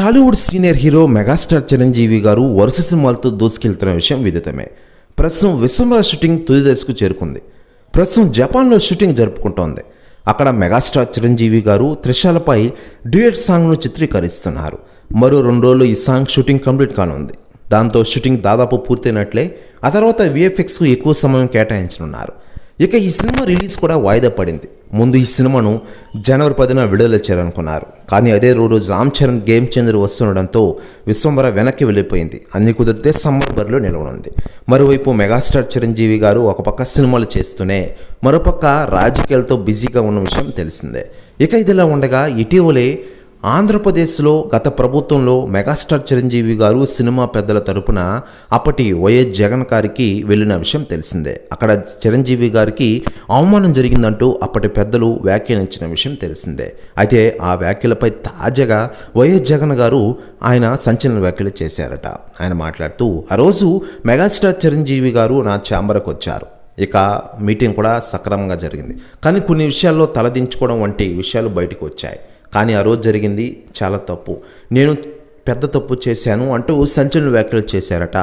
Tollywood senior hero megastar Chiranjeevi garu వరుస సినిమాలతో దూసుకెళ్తున్న విషయం విదితమే. ప్రస్తుతం విశ్వంబర షూటింగ్ తుది దశకు చేరుకుంది. ప్రస్తుతం జపాన్లో షూటింగ్ జరుపుకుంటోంది. అక్కడ మెగాస్టార్ చిరంజీవి గారు త్రిశాలపై డ్యూయట్ సాంగ్ను చిత్రీకరిస్తున్నారు. మరో రెండు రోజులు ఈ సాంగ్ షూటింగ్ కంప్లీట్ కానుంది. దాంతో షూటింగ్ దాదాపు పూర్తయినట్లే ఆ తర్వాత విఎఫ్ఎక్స్కు ఎక్కువ సమయం కేటాయించనున్నారు. ఇక ఈ సినిమా రిలీజ్ కూడా వాయిదా పడింది. ముందు ఈ సినిమాను జనవరి పదిన విడుదల చేయాలనుకున్నారు. కానీ అదే రోజు రామ్ చరణ్ గేమ్ చేంజర్ వస్తుండడంతో విశ్వంబర వెనక్కి వెళ్ళిపోయింది. అన్ని కుదిరితే సమ్మర్ బరిలో నిలవనుంది. మరోవైపు మెగాస్టార్ చిరంజీవి గారు ఒక పక్క సినిమాలు చేస్తూనే మరోపక్క రాజకీయాలతో బిజీగా ఉన్న విషయం తెలిసిందే. ఇక ఇదిలా ఉండగా ఇటీవలే ఆంధ్రప్రదేశ్లో గత ప్రభుత్వంలో మెగాస్టార్ చిరంజీవి గారు సినిమా పెద్దల తరపున అప్పటి వైఎస్ జగన్ గారికి వెళ్ళిన విషయం తెలిసిందే. అక్కడ చిరంజీవి గారికి అవమానం జరిగిందంటూ అప్పటి పెద్దలు వ్యాఖ్యానించిన విషయం తెలిసిందే. అయితే ఆ వ్యాఖ్యలపై తాజాగా వైఎస్ జగన్ గారు ఆయన సంచలన వ్యాఖ్యలు చేశారట. ఆయన మాట్లాడుతూ ఆ రోజు మెగాస్టార్ చిరంజీవి గారు నా ఛాంబర్కి వచ్చారు. ఇక మీటింగ్ కూడా సక్రమంగా జరిగింది. కానీ కొన్ని విషయాల్లో తలదించుకోవడం వంటి విషయాలు బయటకు వచ్చాయి. కానీ ఆ రోజు జరిగింది చాలా తప్పు. నేను పెద్ద తప్పు చేశాను అంటూ సంచలన వ్యాఖ్యలు చేశారట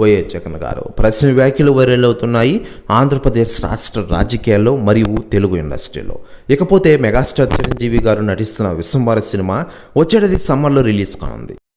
వైఎస్ జగన్ గారు. ప్రశ్న వ్యాఖ్యలు వైరల్ అవుతున్నాయి ఆంధ్రప్రదేశ్ రాష్ట్ర రాజకీయాల్లో మరియు తెలుగు ఇండస్ట్రీలో. ఇకపోతే మెగాస్టార్ చిరంజీవి గారు నటిస్తున్న విశ్వంభార సినిమా వచ్చేటది సమ్మర్లో రిలీజ్ కానుంది.